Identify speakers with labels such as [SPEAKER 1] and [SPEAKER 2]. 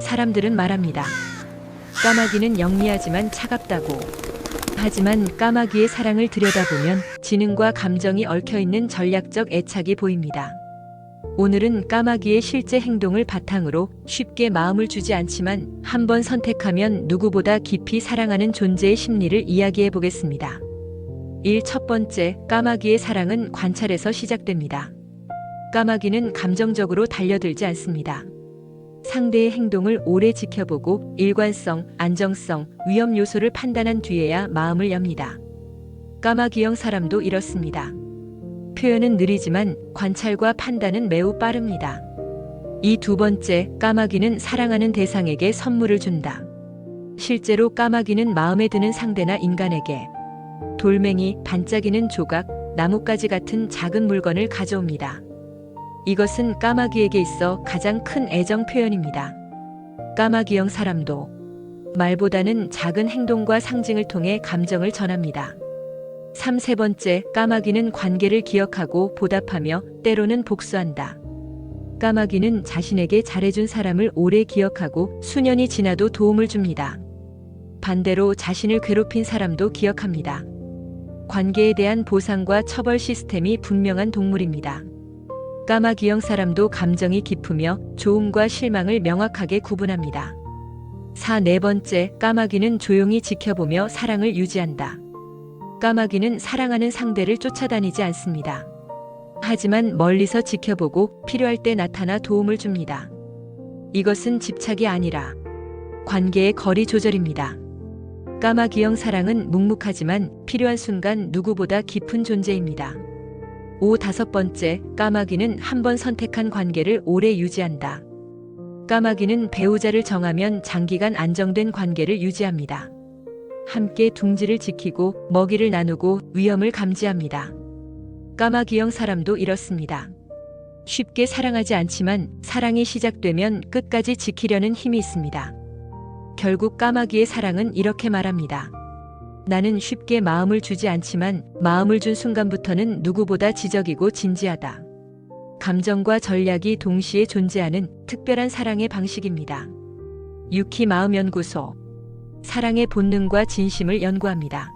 [SPEAKER 1] 사람들은 말합니다. 까마귀는 영리하지만 차갑다고. 하지만 까마귀의 사랑을 들여다보면 지능과 감정이 얽혀 있는 전략적 애착이 보입니다. 오늘은 까마귀의 실제 행동을 바탕으로 쉽게 마음을 주지 않지만 한번 선택하면 누구보다 깊이 사랑하는 존재의 심리를 이야기해 보겠습니다. 1. 첫 번째, 까마귀의 사랑은 관찰에서 시작됩니다. 까마귀는 감정적으로 달려들지 않습니다. 상대의 행동을 오래 지켜보고 일관성, 안정성, 위험 요소를 판단한 뒤에야 마음을 엽니다. 까마귀형 사람도 이렇습니다. 표현은 느리지만 관찰과 판단은 매우 빠릅니다. 이 두 번째, 까마귀는 사랑하는 대상에게 선물을 준다. 실제로 까마귀는 마음에 드는 상대나 인간에게 돌멩이, 반짝이는 조각, 나뭇가지 같은 작은 물건을 가져옵니다. 이것은 까마귀에게 있어 가장 큰 애정 표현입니다. 까마귀형 사람도 말보다는 작은 행동과 상징을 통해 감정을 전합니다. 3. 세 번째, 까마귀는 관계를 기억하고 보답하며 때로는 복수한다. 까마귀는 자신에게 잘해준 사람을 오래 기억하고 수년이 지나도 도움을 줍니다. 반대로 자신을 괴롭힌 사람도 기억합니다. 관계에 대한 보상과 처벌 시스템이 분명한 동물입니다. 까마귀형 사람도 감정이 깊으며 좋음과 실망을 명확하게 구분합니다. 4. 네 번째, 까마귀는 조용히 지켜보며 사랑을 유지한다. 까마귀는 사랑하는 상대를 쫓아다니지 않습니다. 하지만 멀리서 지켜보고 필요할 때 나타나 도움을 줍니다. 이것은 집착이 아니라 관계의 거리 조절입니다. 까마귀형 사랑은 묵묵하지만 필요한 순간 누구보다 깊은 존재입니다. 5. 다섯 번째, 까마귀는 한 번 선택한 관계를 오래 유지한다. 까마귀는 배우자를 정하면 장기간 안정된 관계를 유지합니다. 함께 둥지를 지키고 먹이를 나누고 위험을 감지합니다. 까마귀형 사람도 이렇습니다. 쉽게 사랑하지 않지만 사랑이 시작되면 끝까지 지키려는 힘이 있습니다. 결국 까마귀의 사랑은 이렇게 말합니다. 나는 쉽게 마음을 주지 않지만 마음을 준 순간부터는 누구보다 지적이고 진지하다. 감정과 전략이 동시에 존재하는 특별한 사랑의 방식입니다. 유키 마음 연구소 사랑의 본능과 진심을 연구합니다.